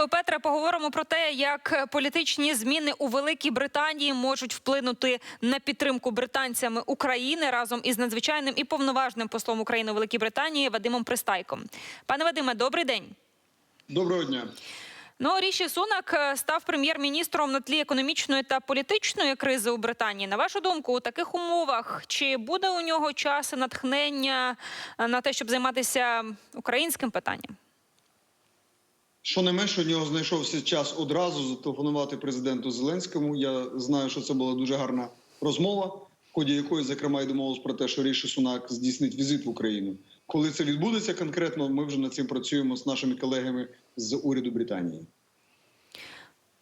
Дякую, Петре. Поговоримо про те, як політичні зміни у Великій Британії можуть вплинути на підтримку британцями України разом із надзвичайним і повноважним послом України у Великій Британії Вадимом Пристайком. Пане Вадиме, добрий день. Доброго дня. Ну, Ріші Сунак е, став прем'єр-міністром на тлі економічної та політичної кризи у Британії. На вашу думку, у таких умовах чи буде у нього час і натхнення е, на те, щоб займатися українським питанням? Що не менше, у нього знайшовся час одразу зателефонувати президенту Зеленському. Я знаю, що це була дуже гарна розмова, в ході якої, зокрема, й домовилось про те, що Ріші Сунак здійснить візит в Україну. Коли це відбудеться конкретно, ми вже над цим працюємо з нашими колегами з уряду Британії.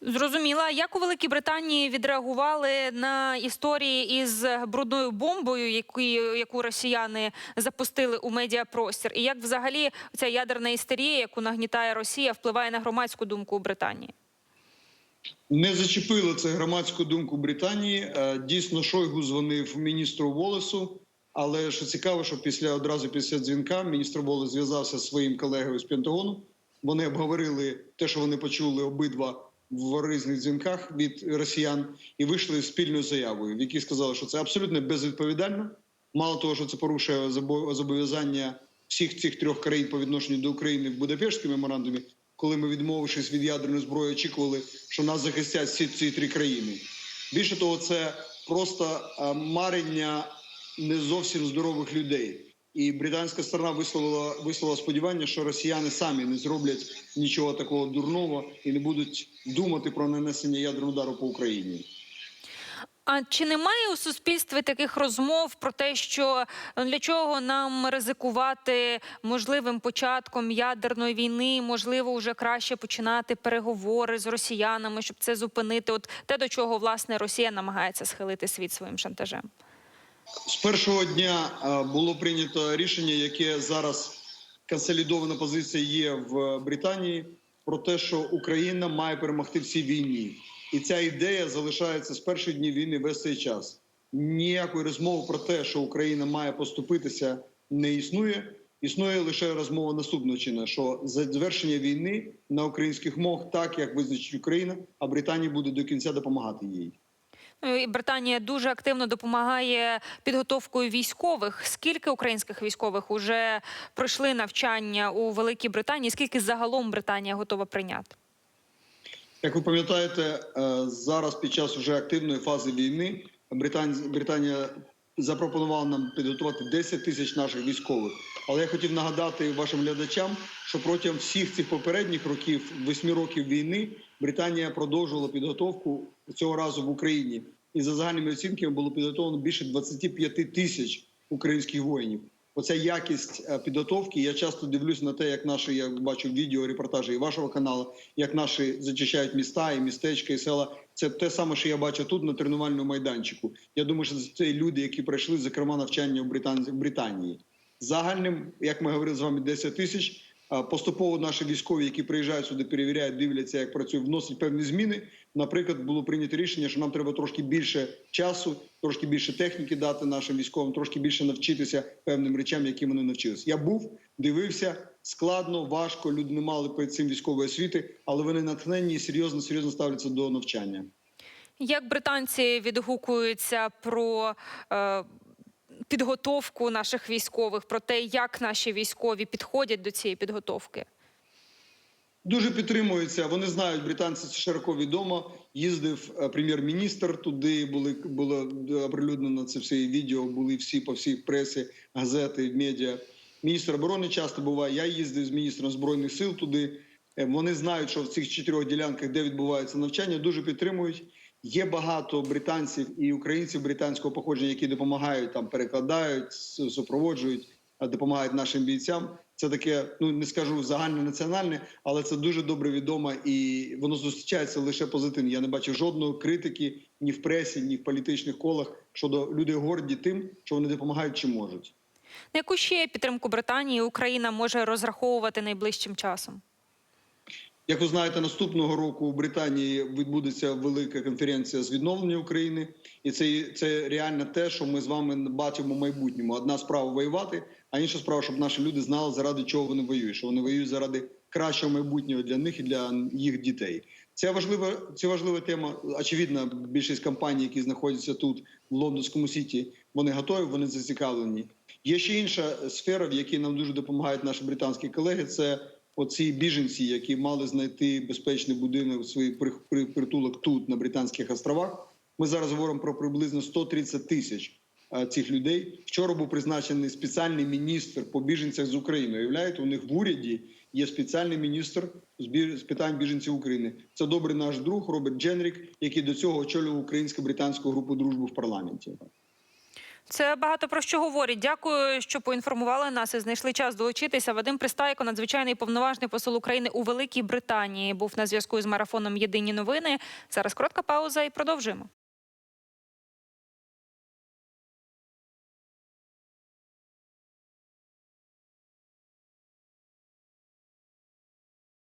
Зрозуміла, як у Великій Британії відреагували на історії із брудною бомбою, яку, яку росіяни запустили у медіапростір, і як взагалі ця ядерна істерія, яку нагнітає Росія, впливає на громадську думку у Британії? Не зачепило це громадську думку Британії. Е, Дійсно, Шойгу дзвонив міністру Волесу. Але що цікаво, що після одразу після дзвінка міністр Волес зв'язався зі своїм колегою з Пентагону. Вони обговорили те, що вони почули обидва в різних дзвінках від росіян, і вийшли спільною заявою, в якій сказали, що це абсолютно безвідповідально. Мало того, що це порушує зобов'язання всіх цих трьох країн по відношенню до України в Будапештському меморандумі, коли ми, відмовившись від ядерної зброї, очікували, що нас захистять всі ці три країни. Більше того, це просто е, марення не зовсім здорових людей. І британська сторона висловила висловила сподівання, що росіяни самі не зроблять нічого такого дурного і не будуть думати про нанесення ядерного удару по Україні. А чи немає у суспільстві таких розмов про те, що ну, для чого нам ризикувати можливим початком ядерної війни? Можливо, вже краще починати переговори з росіянами, щоб це зупинити? От те, до чого власне Росія намагається схилити світ своїм шантажем. З першого дня е, було прийнято рішення, яке зараз консолідована позиція є в Британії, про те, що Україна має перемогти в цій війні, і ця ідея залишається з перших днів війни весь цей час. Ніякої розмови про те, що Україна має поступитися, не існує. Існує лише розмова наступного чина, що за завершення війни на українських мовах, так як визначить Україна, а Британія буде до кінця допомагати їй. І Британія дуже активно допомагає підготовкою військових. Скільки українських військових вже пройшли навчання у Великій Британії? Скільки загалом Британія готова прийняти? Як ви пам'ятаєте, е, зараз під час вже активної фази війни Британ- Британія запропонувала нам підготувати 10 тисяч наших військових. Але я хотів нагадати вашим глядачам, що протягом всіх цих попередніх років, восьми років війни, Британія продовжувала підготовку цього разу в Україні. І за загальними оцінками було підготовлено більше 25 тисяч українських воїнів. Оця якість е, підготовки. Я часто дивлюсь на те, як наші я бачу відео, репортажі і вашого каналу, як наші зачищають міста і містечка і села. Це те саме, що я бачу тут на тренувальному майданчику. Я думаю, що це люди, які пройшли зокрема навчання в Британ- в Британії. Загальним, як ми говорили з вами, 10 тисяч. Поступово наші військові, які приїжджають сюди, перевіряють, дивляться, як працює, вносять певні зміни. Наприклад, було прийнято рішення, що нам треба трошки більше часу, трошки більше техніки дати нашим військовим, трошки більше навчитися певним речам, які вони навчилися. Я був, дивився складно, важко. Люди не мали перед цим військової освіти, але вони натхненні і серйозно, серйозно ставляться до навчання. Як британці відгукуються про е, підготовку наших військових, про те, як наші військові підходять до цієї підготовки? Дуже підтримуються. Вони знають, британці це широко відомо. Їздив е, прем'єр-міністр туди. Були було оприлюднено це все відео. Були всі по всій пресі, газети, медіа. Міністр оборони часто буває. Я їздив з міністром збройних сил туди. Е, Вони знають, що в цих чотирьох ділянках, де відбувається навчання, дуже підтримують. Є багато британців і українців британського походження, які допомагають там, перекладають, супроводжують, а допомагають нашим бійцям. Це таке, ну не скажу загальнонаціональне, але це дуже добре відомо і воно зустрічається лише позитивно. Я не бачу жодної критики ні в пресі, ні в політичних колах щодо людей горді тим, що вони допомагають чи можуть. На яку ще підтримку Британії Україна може розраховувати найближчим часом? Як ви знаєте, наступного року у Британії відбудеться велика конференція з відновлення України, і це, це реально те, що ми з вами бачимо в майбутньому. Одна справа воювати, а інша справа, щоб наші люди знали, заради чого вони воюють. Що вони воюють заради кращого майбутнього для них і для їх дітей. Це важлива, це важлива тема. Очевидно, більшість компаній, які знаходяться тут, в лондонському сіті, вони готові, вони зацікавлені. Є ще інша сфера, в якій нам дуже допомагають наші британські колеги. Це оці біженці, які мали знайти безпечний будинок, свій при- при- притулок тут, на Британських островах. Ми зараз говоримо про приблизно 130 тисяч цих людей. Вчора був призначений спеціальний міністр по біженцях з України. Уявляєте, у них в уряді є спеціальний міністр з питань біженців України. Це добрий наш друг Роберт Дженрік, який до цього очолював українсько-британську групу дружби в парламенті. Це багато про що говорить. Дякую, що поінформували нас і знайшли час долучитися. Вадим Пристайко, надзвичайний повноважний посол України у Великій Британії, був на зв'язку з марафоном Єдині новини. Зараз коротка пауза і продовжуємо.